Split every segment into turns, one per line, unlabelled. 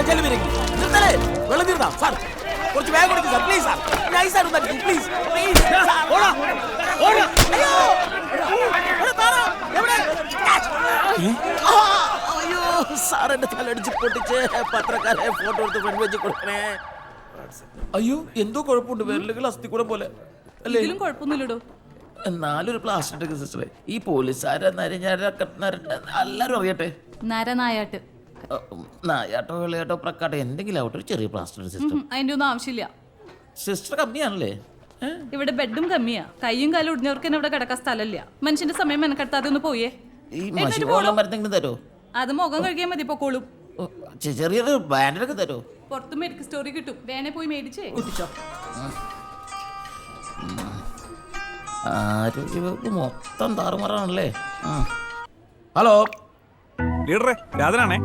നിർത്തലേ ചെല്ലുവിരങ്ങി നിർത്തലേ. വെള്ളം തീർന്നാ. സാർ കുറച്ച് വേഗം കൊടുക്കും സാർ. Please sir. നൈസ് ആയിട്ട് തട്ടി പ്ലീസ് പ്ലീസ് ഓടാ. ഓടാ. അയ്യോ? അയ്യോ. സാർ എന്റെ തലടിച്ച് പൊട്ടിച്ച് പത്രക്കാരെ ഫോട്ടോ എടുത്ത് ഫ്രണ്ട് വെച്ച് കൊടുക്കണേ. അയ്യോ എന്തോ കുഴപ്പമുണ്ട്. വിരലുകൾ അസ്ഥിക്കൂടം പോലെ. അല്ലേ?
ഇതിലും കുഴപ്പമൊന്നുമില്ലടോ.
എന്നാലും ഒരു പ്ലാസ്റ്റിക് സിസ്റ്ററെ ഈ പോലീസുകാരെ നരഞ്ഞാരൊക്കെ എല്ലാരും അറിയട്ടെ?
നരനായാട്ട്.
നായാട്ടോ വെള്ളയാട്ടോ പ്രക്കാട്ടോ എന്തെങ്കിലും ആവട്ടെ ഒരു ചെറിയ പ്ലാസ്റ്റർ സിസ്റ്റം
ഉം, അതിന്റെ ഒന്നും ആവശ്യമില്ല.
സിസ്റ്റർ കമ്മിയാണല്ലേ?
ഇവിടെ ബെഡും കമ്മിയാ. കൈയും കാലും ഒടിഞ്ഞവർക്ക് തന്നെ ഇവിടെ കിടക്കാൻ സ്ഥലമില്ല. മനുഷ്യന്റെ സമയം മെനക്കെടുത്താതെ ഒന്ന് പോയേ.
ഈ മഷി. വെള്ളം മരുന്നെങ്കിലും തരോ?
അത് മുഖം കഴുകിയാൽ മതി പൊക്കോളും.
ചെറിയൊരു ബാനറൊക്കെ തരോ?
പുറത്ത് മെഡിക്കൽ സ്റ്റോറി കിട്ടും. വേണേ പോയി മേടിച്ചേ. കുട്ടിച്ചോ.
ആരോഗ്യവകുപ്പ് മൊത്തം താറുമാറാണല്ലേ. ഹലോ.
ലീഡറെ രാധനാണേ.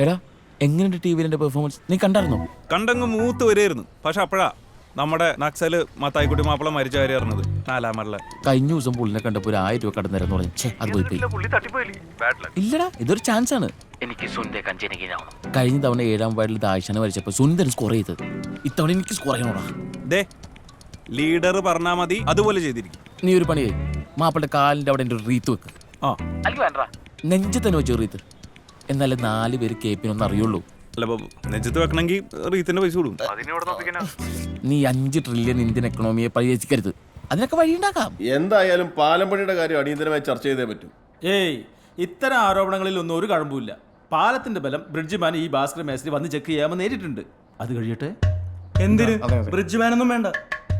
എടാ എങ്ങനെയുണ്ട് ടി വിയിലെ പെർഫോമൻസ് നീ കണ്ടായിരുന്നോ?
കണ്ടങ്ങ് മൂത്ത് വരെയായിരുന്നു. പക്ഷെ അപ്പോഴാ നമ്മുടെ നക്സൽ മത്തായിക്കുട്ടി മാപ്പിള മരിച്ച കാര്യം അറിഞ്ഞത്. നാലാമറിലെ
കഴിഞ്ഞ ദിവസം പുള്ളിനെ കണ്ടപ്പോൾ ഒരു ആയിരം രൂപ കടന്നു പറഞ്ഞു ഛേ അത് പോയി പോയി. ഇല്ലടാ ഇതൊരു ചാൻസ് ആണ്.
എനിക്ക് കഞ്ചനകീനാവണം
കഴിഞ്ഞ തവണ ഏഴാം വാർഡിൽ ദാശന വരച്ചപ്പോൾ സുന്ദരൻ സ്കോർ ചെയ്തത്. ഇത്തവണ എനിക്ക് സ്കോർ ചെയ്യണോടാ.
ദേ ലീഡർ പറഞ്ഞാ മതി അതുപോലെ ചെയ്തിരിക്കും.
നീ ഒരു പണി ചെയ്യ്. മാപ്പിളുടെ കാലിന്റെ അവിടെ എന്റെ ഒരു റീത്ത് വെക്ക്.
ആ.
അല്ലെങ്കിൽ വേണ്ട
നെഞ്ച് തന്നെ വെച്ചു റീത്ത് എന്നാലേ നാല് പേര് കേപ്പിനൊന്നും അറിയുള്ളൂ.
അല്ല ബാബു നെഞ്ചത്ത് വെക്കണമെങ്കിൽ റീത്തിന്റെ പൈസ കൊടുക്കും
നീ അഞ്ച് ട്രില്യൺ ഇന്ത്യൻ എക്കണോമിയെ പരിഹരിക്കരുത് അതിനൊക്കെ വഴിയുണ്ടാക്കാം.
എന്തായാലും പാലംപണിയുടെ കാര്യം അടിയന്തരമായി ചർച്ച ചെയ്തേ പറ്റും.
ഏയ് ഇത്തരം ആരോപണങ്ങളിൽ ഒന്നും ഒരു കഴമ്പില്ല പാലത്തിന്റെ ബലം ബ്രിഡ്ജ്മാൻ ഈ ഭാസ്കർ മേസ്ത്രി വന്ന് ചെക്ക് ചെയ്യാമെന്ന് നേരിട്ടുണ്ട്. അത് കഴിയട്ടെ?
എന്തിന്? ബ്രിഡ്ജ് മാനൊന്നും വേണ്ട.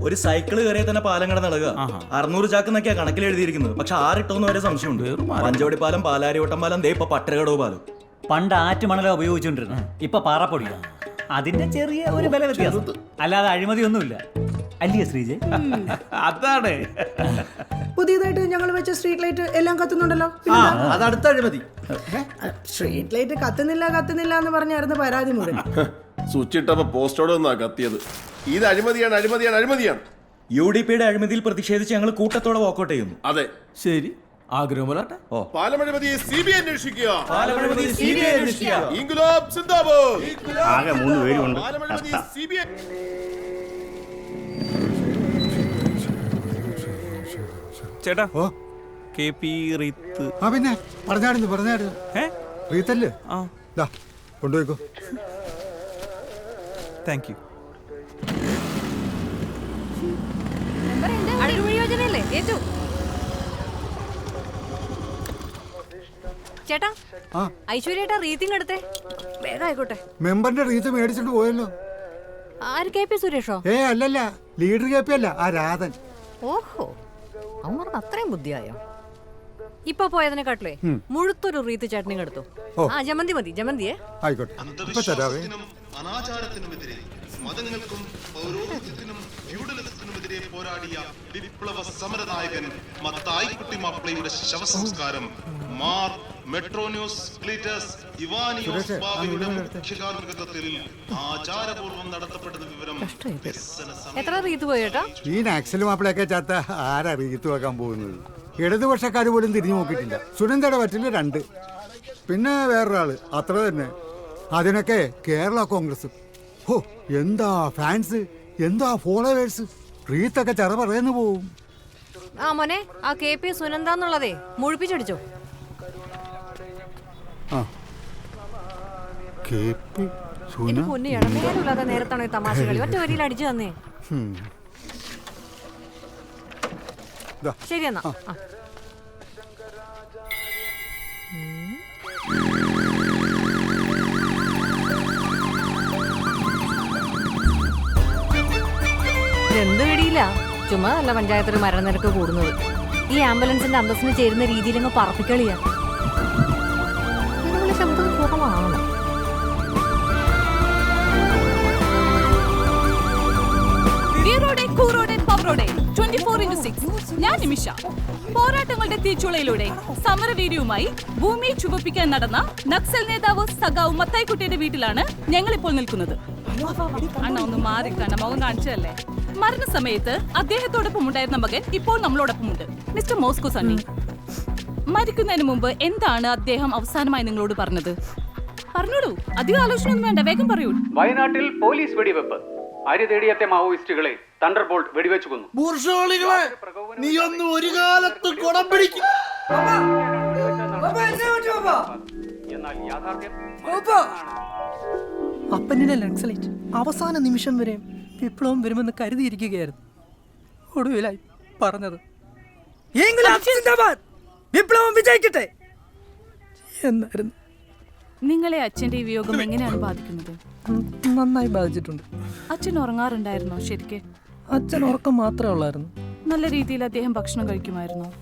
ഒരു സൈക്കിൾ കയറിയ തന്നെ പാലം കട നടക്കുക. അറുന്നൂറ് ചാക്ക് എന്നൊക്കെയാ കണക്കിൽ എഴുതിയിരിക്കുന്നത് പക്ഷെ ആറിട്ടോന്ന് വരെ സംശയമുണ്ട്. പഞ്ചവടി പാലം പാലാരിവട്ടം പാലം ദേ ഇപ്പൊ പട്ടരകടവ് പാലം.
പണ്ട് ആറ്റുമണലോ ഉപയോഗിച്ചുകൊണ്ടിരുന്നത് ഇപ്പൊ പാറപ്പൊടിയാ. അതിന്റെ ചെറിയ ഒരു വില വ്യത്യാസം. അല്ലാതെ അഴിമതി ഒന്നുമില്ല അല്ലയോ ശ്രീജെ
അതാണ്.
പുതിയതായിട്ട് ഞങ്ങൾ വെച്ച സ്ട്രീറ്റ് ലൈറ്റ് എല്ലാം കത്തുന്നുണ്ടല്ലോ?
അത് അടുത്ത അഴിമതി.
സ്ട്രീറ്റ് ലൈറ്റ് കത്തുന്നില്ല കത്തുന്നില്ല എന്ന് പറഞ്ഞായിരുന്നു പരാതി മുഴുവൻ
സ്വിച്ച് ഇട്ടപ്പോ പോസ്റ്റോടെ ഒന്നാ കത്തിയത്. ഇത് അഴിമതിയാണ് അഴിമതിയാണ് അഴിമതിയാണ്.
യു ഡി പിയുടെ അഴിമതിയിൽ പ്രതിഷേധിച്ച് ഞങ്ങൾ കൂട്ടത്തോടെ വാക്കൗട്ട് ചെയ്യുന്നു.
അതെ.
ശരി. ആഗ്രഹം പോലാട്ടെ
ഓ.
പാലമഴിമതി സി ബി അന്വേഷിക്കുക.
പാലമഴിമതി CBI അന്വേഷിക്കുക.
ഇൻകുലാബ് സിന്ദാബാദ്.
ആകെ മൂന്ന് പേരുണ്ട്.
പാലമഴിമതി സി ബി
ചേട്ടാ കെ പി റീത്ത്.
ആ പിന്നെ. പറഞ്ഞായിരുന്നു പറഞ്ഞായിരുന്നു.
ഏ?
റീത്തല്ലേ?
ആ.
ദാ കൊണ്ടുപോയിക്കോ.
താങ്ക് യു
യോജനയല്ലേ? ഏറ്റു ചേട്ടാ ഐശ്വര്യേട്ടാ റീത്തിങ് എടുത്തേ. വേഗം ആയിക്കോട്ടെ
മെമ്പറിന്റെ റീത്ത് മേടിച്ചിട്ട് പോയല്ലോ.
ആര് കെ പി സുരേഷോ?
ഏ അല്ലല്ല ലീഡർ കെ പി അല്ല ആ രാധൻ.
ഓഹോ അമ്മ അത്രയും ബുദ്ധിയായോ? ഇപ്പൊ പോയതിനെ കാട്ടിലേ മുഴുത്തൊരു റീത്ത് ചട്നി എടുത്തു. ആ ജമന്തി മതി ജമന്തിയെ.
ആയിക്കോട്ടെ.
അനാചാരത്തിനുമെതിരെ മതങ്ങൾക്കും പൗരോഹിത്യത്തിനും ഫ്യൂഡലിസത്തിനുമെതിരെ പോരാടിയ വിപ്ലവ സമരനായകൻ മത്തായിക്കുട്ടി മാപ്പിളയുടെ ശവസംസ്കാരം. മാർ മെട്രോന്യൂസ് ക്ലീറ്റസ് ഇവാനിയോസ് ബാവയുടെ മുഖ്യകാർമ്മികത്വത്തിൽ ആചാരപൂർവം നടത്തപ്പെടുന്ന വിവരം
എത്ര റീത്ത് പോയേട്ടാ
ഈ നാക്സൽ മാപ്പിളയൊക്കെ ചാത്ത ആരാ റീത്ത് വെക്കാൻ പോകുന്നത്? ഇടതുപക്ഷക്കാർ പോലും തിരിഞ്ഞു നോക്കിയിട്ടില്ല. സുനന്ദയുടെ പറ്റില്ല രണ്ട്. പിന്നെ വേറൊരാൾ അത്ര തന്നെ. അതിനൊക്കെ കേരള കോൺഗ്രസ്. ഓ എന്താ ഫാൻസ് എന്താ ഫോളോവേഴ്സ് റീത്തൊക്കെ ചെറ പറയുന്നു പോവും.
ആ മോനെ ആ കെ പി സുനന്ദ എന്നുള്ളതേ മുഴിപ്പിച്ചടിച്ചോ.
ആ. കെ പി സുന
എന്റെ പൊന്നു ഇടനേരമില്ലാതെ നേരത്താണോ ഈ തമാശ കളി? ഒറ്റ വരിയിൽ അടിച്ചു തന്നേ. ശരി എന്നാ. ഇതെന്ത് പിടിയില്ല ചുമ്മാ അല്ല പഞ്ചായത്തിൽ മരണനിരക്ക് കൂടുന്നത്. ഈ ആംബുലൻസിന്റെ അന്തസ്സിന് ചേരുന്ന രീതിയിൽ അങ്ങ് പറപ്പിക്കളിയാ. ഇതിനുള്ള ശബ്ദം കുറവാണ്. വീറോടെ കൂറോടെ പവറോടെ 24 into 6 ഞാൻ പോരാട്ടങ്ങളുടെ തീച്ചുളയിലൂടെ സമരവീര്യവുമായി ഭൂമി ചുവപ്പിക്കാൻ നടന്ന നക്സൽ നേതാവ് സഖാവ് മത്തായിക്കുട്ടിയുടെ വീട്ടിലാണ് ഞങ്ങൾ ഇപ്പോൾ നിൽക്കുന്നത്. അണ്ണ ഒന്ന് മാറി കണ്ണ മുഖം കാണിച്ചതല്ലേ? മരണസമയത്ത് അദ്ദേഹത്തോടൊപ്പം ഉണ്ടായിരുന്ന മകൻ ഇപ്പോൾ നമ്മളോടൊപ്പമുണ്ട്. മിസ്റ്റർ മോസ്കോ സണ്ണി മരിക്കുന്നതിന് മുമ്പ് എന്താണ് അദ്ദേഹം അവസാനമായി നിങ്ങളോട് പറഞ്ഞത്? പറഞ്ഞോളൂ. അധികം ആലോചന ഒന്നും വേണ്ട വേഗം പറയൂ.
വയനാട്ടിൽ പോലീസ് വെടിവെപ്പ്. അരി തേടിയത്തെ മാവോയിസ്റ്റുകളെ തണ്ടർ ബോൾട്ട് വെടിവെച്ചു കൊന്നു
ബൂർഷോളികളെ നീ ഒന്ന് ഒരു കാലത്ത് കുടം പിടിക്കും.
എന്നാൽ യാഥാർത്ഥ്യം
അപ്പനിലെ ലെൻസലേറ്റ് അവസാന നിമിഷം വരെ വിപ്ലവം വരുമെന്ന് കരുതിയിരിക്കുകയായിരുന്നു. ഒടുവിലായി പറഞ്ഞത് "ഇൻക്ലാബ് സിന്ദാബാദ്! വിപ്ലവം വിജയിക്കട്ടെ! എന്നായിരുന്നു.
നിങ്ങളെ അച്ഛന്റെ ഈ വിയോഗം എങ്ങനെയാണ് ബാധിക്കുന്നത്?
നന്നായി ബാധിച്ചിട്ടുണ്ട്.
അച്ഛൻ ഉറങ്ങാറുണ്ടായിരുന്നോ? ശരിക്ക്?
അച്ഛൻ ഉറക്കം മാത്രമേ ഉള്ളായിരുന്നു.
നല്ല രീതിയിൽ അദ്ദേഹം ഭക്ഷണം കഴിക്കുമായിരുന്നോ?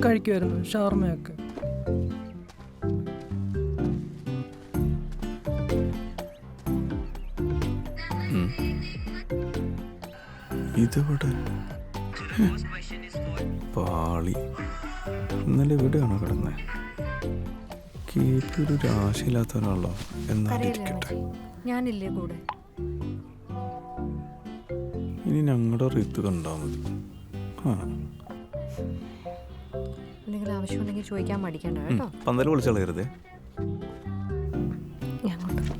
കഴിക്കുമായിരുന്നു. ഷവർമയൊക്കെ.
ഇതിവിടെ പാളി. ഇന്നലെ ഇവിടെയാണോ കിടന്നത് കേട്ടൊരു രാശിയില്ലാത്തവനാണല്ലോ എന്നാലിരിക്കട്ടെ.
ഞാനില്ലേ കൂടെ?
ഇനി ഞങ്ങളുടെ റിത്ത് കണ്ടാൽ മതി. ആ.
എന്തെങ്കിലും ആവശ്യമുണ്ടെങ്കിൽ ചോദിക്കാൻ മടിക്കണ്ട കേട്ടോ.
പന്തൽ വിളിച്ചളയരുതേ
കൊണ്ട്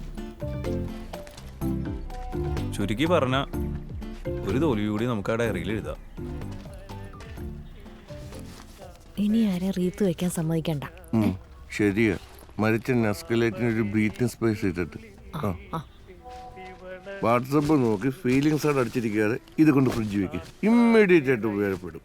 ചുരുക്കി പറഞ്ഞ ഒരു തോൽവി കൂടി നമുക്ക് ആ ഡയറിയിൽ എഴുതാം.
ഇനി ആരെ റീത്ത് വെക്കാൻ സമ്മതിക്കണ്ട.
ശരിയാ. മരിച്ച നസ്കലേറ്റിന് ഒരു ബ്രീത്തിങ് സ്പേസ് ഇട്ടിട്ട്. വാട്സപ്പ് നോക്കി ഫീലിങ്സ് ആണ് അടിച്ചിരിക്കാതെ ഇത് കൊണ്ട് ഫ്രിഡ്ജ് വെക്കുക ഇമ്മീഡിയറ്റ് ആയിട്ട് ഉപയോഗപ്പെടും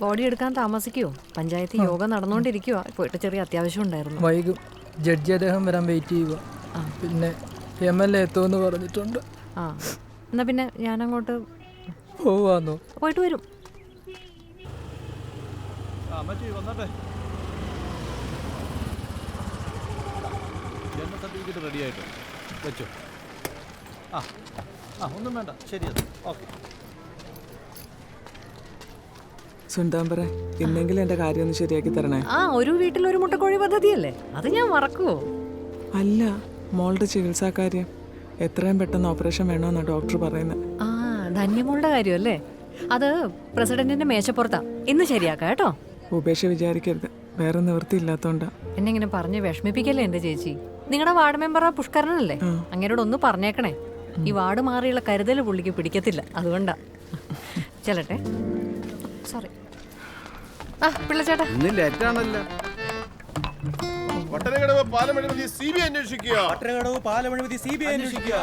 ബോഡി എടുക്കാൻ താമസിക്കുവോ? പഞ്ചായത്ത് യോഗം നടന്നുകൊണ്ടിരിക്കുവോ. പോയിട്ട് ചെറിയ അത്യാവശ്യം ഉണ്ടായിരുന്നു.
വൈകും. ജഡ്ജി അദ്ദേഹം വരാൻ വെയിറ്റ് ചെയ്യുക പിന്നെ എം എൽ എ എത്തുമെന്ന് പറഞ്ഞിട്ടുണ്ട്.
ആ എന്നാ പിന്നെ ഞാൻ അങ്ങോട്ട്
പോവാന്നോ?
പോയിട്ട് വരും.
ജനന സർട്ടിഫിക്കറ്റ് റെഡി ആയിട്ട് വെച്ചോ. ആ ആ ഒന്നും വേണ്ട. ശരി ഓക്കെ.
സുണ്ടാമ്പറ ഇന്നെങ്കിലും എന്റെ കാര്യം ഒന്ന് ശരിയാക്കി തരണേ.
ആ ഒരു വീട്ടിൽ ഒരു മുട്ടക്കോഴി പദ്ധതിയല്ലേ? അത് ഞാൻ മറക്കുവോ?
അല്ല മോളുടെ ചികിത്സാ കാര്യം എത്രയും പെട്ടെന്ന് ഓപ്പറേഷൻ വേണമെന്നാണ് ഡോക്ടർ പറയുന്നത്
ആ ധന്യമോളുടെ കാര്യമല്ലേ? അത് പ്രസിഡന്റിന്റെ മേശപ്പുറത്താ. ഇന്ന് ശരിയാക്കാം കേട്ടോ?
ഉപേക്ഷ വിചാരിക്കരുത്. വേറെ നിവൃത്തിയില്ലാത്തോണ്ടാ.
എന്നെ ഇങ്ങനെ പറഞ്ഞ് വിഷമിപ്പിക്കല്ലേ എന്റെ ചേച്ചി? നിങ്ങളുടെ വാർഡ് മെമ്പർ ആ. പുഷ്കരനല്ലേ അങ്ങനോട് ഒന്ന് പറഞ്ഞേക്കണേ. ഈ വാർഡ് മാറിയുള്ള കരുതൽ പുള്ളിക്ക് പിടിക്കത്തില്ല അതുകൊണ്ടാ. ചെല്ലട്ടെ. സോറി ആ പിള്ളച്ചേട്ടാ.
പട്ടണകടവ് പാലമഴിമതി സി ബി അന്വേഷിക്കുക.
പട്ടണകടവ് പാലമഴിമതി സി ബി ഐ അന്വേഷിക്കുക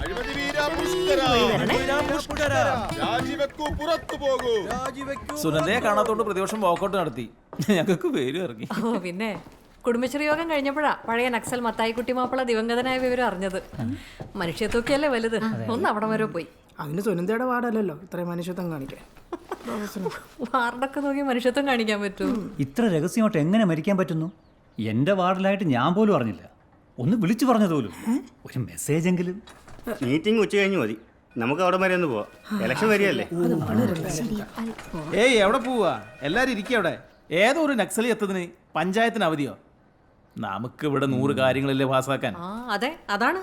അഴിമതി വീരാ പുഷ്കര. രാജിവെക്കൂ പുറത്തു പോകൂ.
സുനന്ദയെ കാണാത്തോണ്ട് പ്രതിപക്ഷം വാക്കൗട്ട് നടത്തി. ഞങ്ങൾക്ക് പേര് ഇറങ്ങി.
ഓ പിന്നെ കുടുംബശ്രീ യോഗം കഴിഞ്ഞപ്പോഴാ പഴയ നക്സൽ മത്തായിക്കുട്ടി മാപ്പിള ദിവംഗതനായ വിവരം അറിഞ്ഞത്. മനുഷ്യത്വക്കല്ലേ വലുത്? ഒന്ന് അവിടെ വരെ പോയി.
അതിന് സുനന്ദയുടെ വാർഡല്ലല്ലോ. ഇത്രയും മനുഷ്യത്വം കാണിക്കാൻ.
വാർഡൊക്കെ നോക്കി മനുഷ്യത്വം കാണിക്കാൻ പറ്റൂ
ഇത്ര രഹസ്യമായിട്ട് എങ്ങനെ മരിക്കാൻ പറ്റുന്നു? എന്റെ വാർഡിലായിട്ട് ഞാൻ പോലും അറിഞ്ഞില്ല. ഒന്ന് വിളിച്ചു പറഞ്ഞത് പോലും. ഒരു മെസ്സേജ് എങ്കിലും
മീറ്റിംഗ് ഉച്ച കഴിഞ്ഞു മതി. നമുക്ക് അവിടെ വരെ ഒന്ന് പോവാം. ഇലക്ഷൻ വരികയല്ലേ?
ഏയ് എവിടെ പോവാ? എല്ലാരും ഇരിക്കുക അവിടെ. ഏതോ ഒരു നക്സലി എത്തതിന് പഞ്ചായത്തിന് അവധിയോ? നമുക്ക് ഇവിടെ നൂറ് കാര്യങ്ങളല്ലേ പാസ്സാക്കാൻ.
ആ അതെ അതാണ്.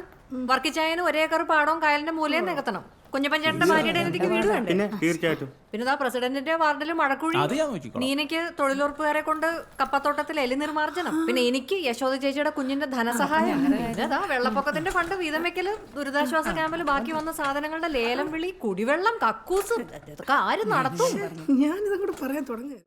വർക്കിച്ചായനും ഒരേ ഏക്കർ പാടവും കായലിന്റെ മൂലയും നികത്തണം. കുഞ്ഞപ്പഞ്ചേട്ടന്റെ ഭാര്യയുടെ എനിക്ക് വീട് വേണ്ടേ
പിന്നെ തീർച്ചയായിട്ടും.
പിന്നെ പ്രസിഡന്റിന്റെ വാർഡിൽ മഴക്കുഴി
അത് ഞാൻ നോക്കിക്കോളാം.
നീനയ്ക്ക് തൊഴിലുറപ്പുകാരെ കൊണ്ട് കപ്പത്തോട്ടത്തിൽ എലി നിർമാർജനം പിന്നെ എനിക്ക് യശോദ ചേച്ചിയുടെ കുഞ്ഞിന്റെ ധനസഹായം. പിന്നെ ദാ വെള്ളപ്പൊക്കത്തിന്റെ ഫണ്ട് വീതം വെക്കൽ ദുരിതാശ്വാസ ക്യാമ്പിൽ ബാക്കി വന്ന സാധനങ്ങളുടെ ലേലം വിളി കുടിവെള്ളം കക്കൂസ് ഇതൊക്കെ ആര് നടത്തും?
ഞാനിതങ്ങോട്ട് പറയാൻ തുടങ്ങി